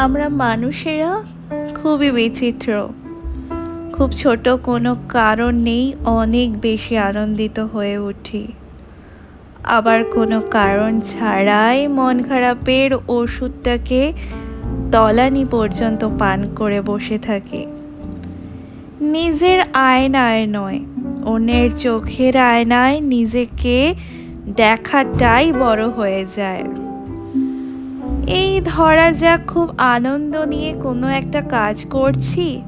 আমরা মানুষেরা খুবই বিচিত্র। খুব ছোট কোনো কারণ নেই, অনেক বেশি আনন্দিত হয়ে উঠি। আবার কোনো কারণ ছাড়াই মন খারাপের ওষুধটাকে তলানি পর্যন্ত পান করে বসে থাকি। নিজের আয়নায় নয়, অন্যের চোখের আয়নায় নিজেকে দেখাটাই বড় হয়ে যায়। এই ধরা যাক খুব আনন্দ নিয়ে কোনো একটা কাজ করছি?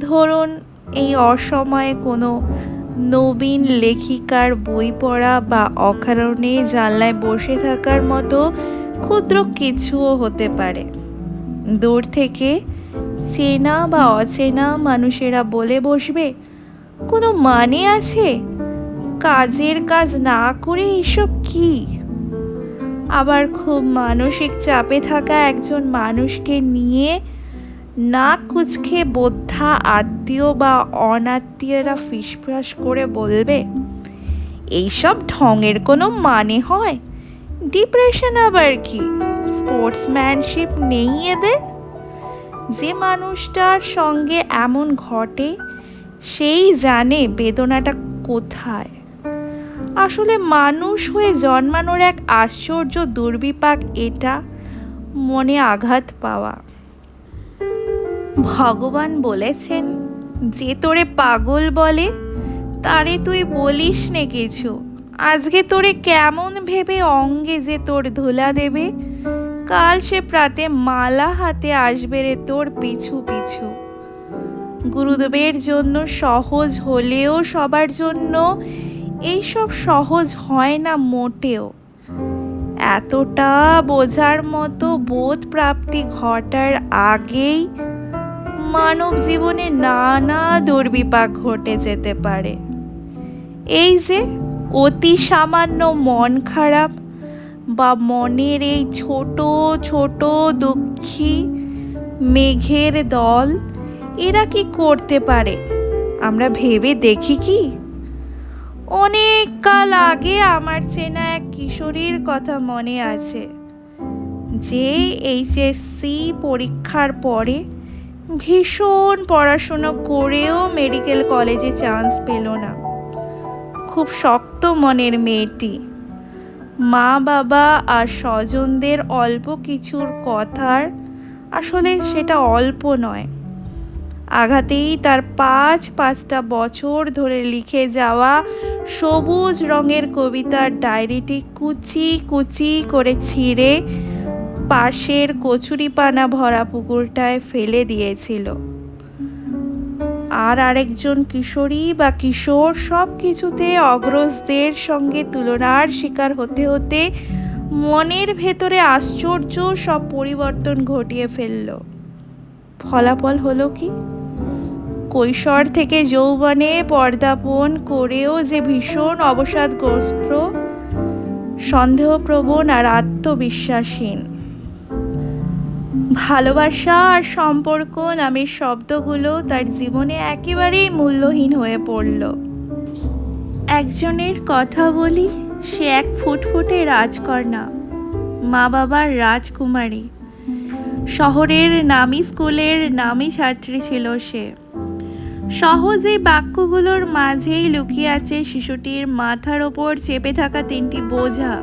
ধরুন, এই অসময়ে কোনো নবীন লেখিকার বই পড়া বা অকারণে জানলায় বসে থাকার মতো ক্ষুদ্র কিছুও হতে পারে। দূর থেকে চেনা বা অচেনা মানুষেরা বলে বসবে, কোনো মানে আছে? কাজের কাজ না করে এসব কী? আবার খুব মানসিক চাপে থাকা একজন মানুষকে নিয়ে নাক কুচকে বোদ্ধা আত্মীয় বা অনাত্মীয়রা ফিসফাস করে বলবে, এইসব ঢঙের কোনো মানে হয়? ডিপ্রেশন আবার কি? স্পোর্টসম্যানশিপ নেই এদের? যে মানুষটার সঙ্গে এমন ঘটে, সেই জানে বেদনাটা কোথায়? আসলে মানুষ হয়ে জন্মানোর এক আশ্চর্য দুর্বিপাক এটা মনে আঘাত পাওয়া। ভগবান বলেছেন, যে তোরে পাগল বলে, তারে তুই বলিস নে কিছু। আজকে তোরে কেমন ভেবে অঙ্গে যে তোর ধুলা দেবে, কাল সে প্রাতে মালা হাতে আসবে রে তোর পিছু পিছু। গুরুদেবের জন্য সহজ হলেও সবার জন্য এইসব সহজ হয় না মোটেও। এতটা বোঝার মতো বোধ প্রাপ্তি ঘটার আগেই মানব জীবনে নানা দুর্বিপাক ঘটে যেতে পারে। এই যে অতি সামান্য মন খারাপ বা মনের এই ছোট ছোট দুঃখী মেঘের দল, এরা কি করতে পারে? আমরা ভেবে দেখি কি? অনেক কাল আগে আমার চেনা এক কিশোরীর কথা মনে আছে। যে এইচএসসি পরীক্ষার পরে ভীষণ পড়াশুনো করেও মেডিকেল কলেজে চান্স পেল না। খুব শক্ত মনের মেয়েটি। মা বাবা আর স্বজনদের অল্প কিছুর কথার আসলে সেটা অল্প নয়। আঘাতেই তার পাঁচ পাঁচটা বছর ধরে লিখে যাওয়া সবুজ রঙের কবিতার ডায়েরিটি কুচি কুচি করে ছিঁড়ে পাশের কচুরিপানা ভরা পুকুরটায় ফেলে দিয়েছিল। আর আরেকজন কিশোরী বা কিশোর সব কিছুতে অগ্রজদের সঙ্গে তুলনার শিকার হতে হতে মনের ভেতরে আশ্চর্য সব পরিবর্তন ঘটিয়ে ফেলল। ফলাফল হলো কি? কৈশোর থেকে যৌবনে পর্দাপণ করেও যে ভীষণ অবসাদগ্রস্ত, সন্দেহপ্রবণ আর আত্মবিশ্বাসহীন। ভালোবাসা আর সম্পর্ক নামের শব্দগুলো তার জীবনে একেবারেই মূল্যহীন হয়ে পড়ল। একজনের কথা বলি, সে এক ফুটফুটে রাজকন্যা মা বাবার রাজকুমারী। শহরের নামি স্কুলের নামি ছাত্রী ছিল সে। সহজ বাক্যগুলোর মাঝেই লুকিয়ে আছে শিশুটির মাথার ওপর চেপে থাকা তিনটি বোঝা।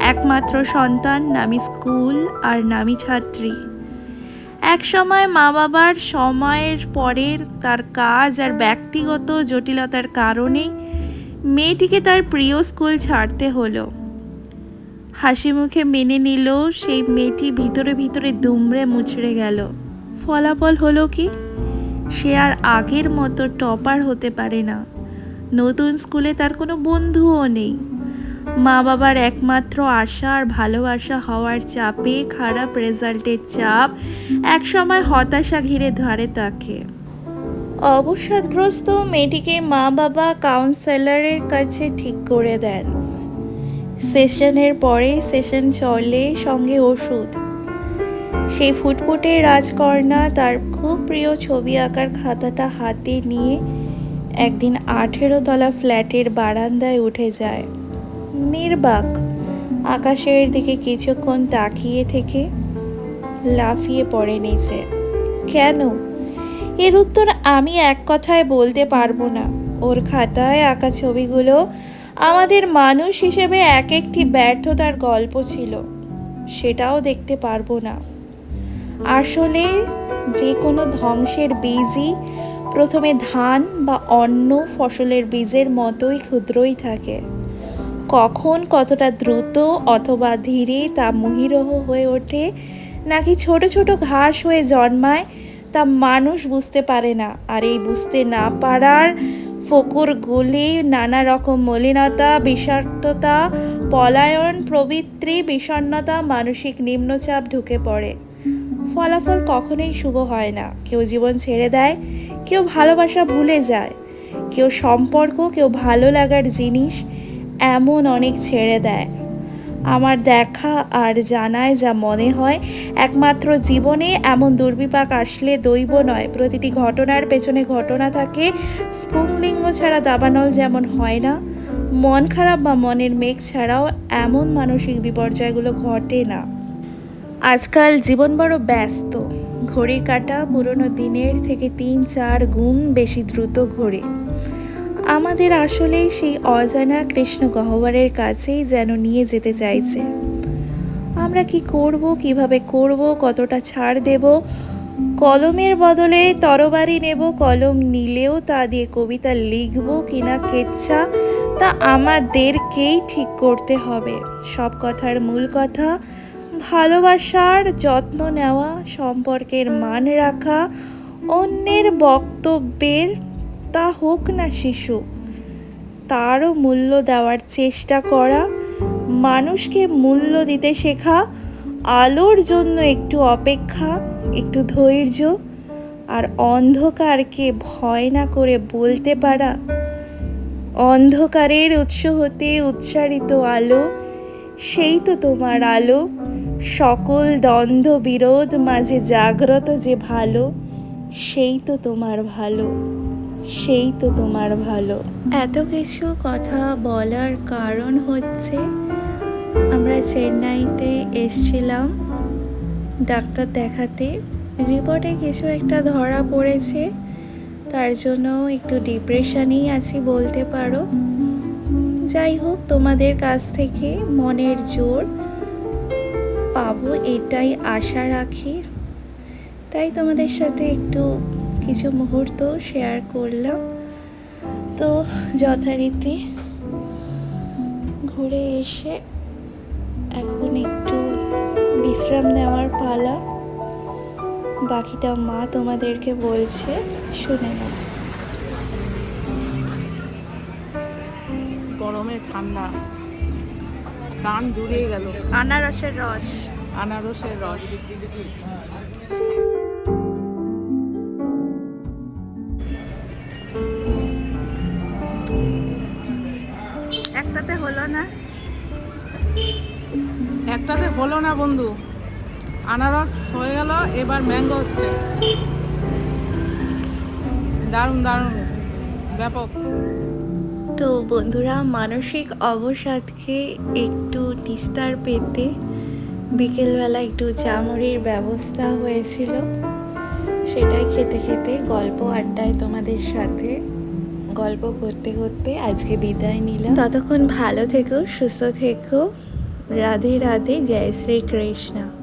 একমাত্র সন্তান, নামি স্কুল আর নামি ছাত্রী। এক সময় মা বাবার সময়ের পরের তার কাজ আর ব্যক্তিগত জটিলতার কারণে মেয়েটিকে তার প্রিয় স্কুল ছাড়তে হলো। হাসি মুখে মেনে নিল, সেই মেয়েটি ভিতরে ভিতরে দুমড়ে মুচড়ে গেল। ফলাফল হলো কি? সে আর আগের মতো টপার হতে পারে না। নতুন স্কুলে তার কোনো বন্ধুও নেই। মা বাবার একমাত্র আশা আর ভালোবাসা হওয়ার চাপে খারাপ রেজাল্টের চাপ একসময় হতাশা ঘিরে ধরে তাকে। অবসাদগ্রস্ত মেয়েটিকে মা বাবা কাউন্সেলরের কাছে ঠিক করে দেন। সেশনের পরে সেশন চলে সঙ্গে ওষুধ। সেই ফুটফুটে রাজকর্ণা তার খুব প্রিয় ছবি আঁকার খাতাটা হাতে নিয়ে একদিন আঠেরো তলা ফ্ল্যাটের বারান্দায় উঠে যায়। নির্বাক, আকাশের দিকে কিছুক্ষণ তাকিয়ে থেকে লাফিয়ে পড়ে নিচে। কেন? এর উত্তর আমি এক কথায় বলতে পারব না। ওর খাতায় আঁকা ছবিগুলো আমাদের মানুষ হিসেবে এক একটি ব্যর্থতার গল্প ছিল। সেটাও দেখতে পারব না। আসলে যে কোনো ধ্বংসের বীজই প্রথমে ধান বা অন্য ফসলের বীজের মতোই ক্ষুদ্রই থাকে। কখন কতটা দ্রুত অথবা ধীরে তা মহিরহ হয়ে ওঠে, নাকি ছোট ছোট ঘাস হয়ে জন্মায়, তা মানুষ বুঝতে পারে না। আর এই বুঝতে না পারার ফকুর গুলি, নানা রকম মলিনতা, বিষাক্ততা, পলায়ন প্রবৃত্তি, বিষণ্ণতা, মানসিক নিম্নচাপ ঢুকে পড়ে। ফলাফল কখনোই শুভ হয় না। কেউ জীবন ছেড়ে দেয়, কেউ ভালোবাসা ভুলে যায়, কেউ সম্পর্ক, কেউ ভালো লাগার জিনিস এমন অনেক ছেড়ে দেয়। আমার দেখা আর জানায় যা মনে হয়, একমাত্র জীবনে এমন দুর্বিপাক আসলে দৈব নয়। প্রতিটি ঘটনার পেছনে ঘটনা থাকে স্পুংলিঙ্গ ছাড়া দাবানল যেমন হয় না, মন খারাপ বা মনের মেঘ ছাড়াও এমন মানসিক বিপর্যয়গুলো ঘটে না। আজকাল জীবন বড় ব্যস্ত। ঘড়ির কাটা পুরনো দিনের থেকে তিন, চার গুণ বেশি দ্রুত ঘোরে। আমাদের আসলে সেই অজানা কৃষ্ণ গহ্বরের কাছেই যেন নিয়ে যেতে চাইছে। আমরা কি করব, কীভাবে করব, কতটা ছাড় দেব, কলমের বদলে তরবারি নেব, কলম নিলেও তা দিয়ে কবিতা লিখব কিনা কেচ্ছা, তা আমাদেরকেই ঠিক করতে হবে। সব কথার মূল কথা ভালোবাসার যত্ন নেওয়া, সম্পর্কের মান রাখা, অন্যের বক্তব্যের তা হোক না শিশু, তারও মূল্য দেওয়ার চেষ্টা করা, মানুষকে মূল্য দিতে শেখা, আলোর জন্য একটু অপেক্ষা, একটু ধৈর্য, আর অন্ধকারকে ভয় না করে বলতে পারা। অন্ধকারের উৎস হতে উচ্চারিত আলো, সেই তো তোমার আলো। সকল দ্বন্দ্ব বিরোধ মাঝে জাগ্রত যে ভালো, সেই তো তোমার ভালো, সেই তো তোমার ভালো। এত কিছু কথা বলার কারণ হচ্ছে আমরা চেন্নাইতে এসছিলাম ডাক্তার দেখাতে। রিপোর্টে কিছু একটা ধরা পড়েছে, তার জন্য একটু ডিপ্রেশনেই আছি বলতে পারো। যাই হোক, তোমাদের কাছ থেকে মনের জোর পাবো এটাই আশা রাখি। তাই তোমাদের সাথে একটু কিছু মুহূর্ত শেয়ার করলাম। তো যথারীতি ঘুরে এসে এখন একটু বিশ্রাম নেওয়ার পালা। বাকিটা মা তোমাদেরকে বলছে, শুনে নাও। গরমে ঠান্ডা। প্রাণ জুড়িয়ে গেল। আনারসের রস। আনারসের রস। একটাতে হলো না? একটাতে হলো না বন্ধু। আনারস হয়ে গেল এবার ম্যাঙ্গো হচ্ছে। দারুণ দারুণ। ব্যাপক। তো বন্ধুরা মানসিক অবসাদকে একটু নিস্তার পেতে বিকেলবেলা একটু চামড়ির ব্যবস্থা হয়েছিল। সেটাই খেতে খেতে গল্প আড্ডায় তোমাদের সাথে গল্প করতে করতে আজকে বিদায় নিলাম। ততক্ষণ ভালো থেকো, সুস্থ থেকো। রাধে রাধে, জয় শ্রী কৃষ্ণ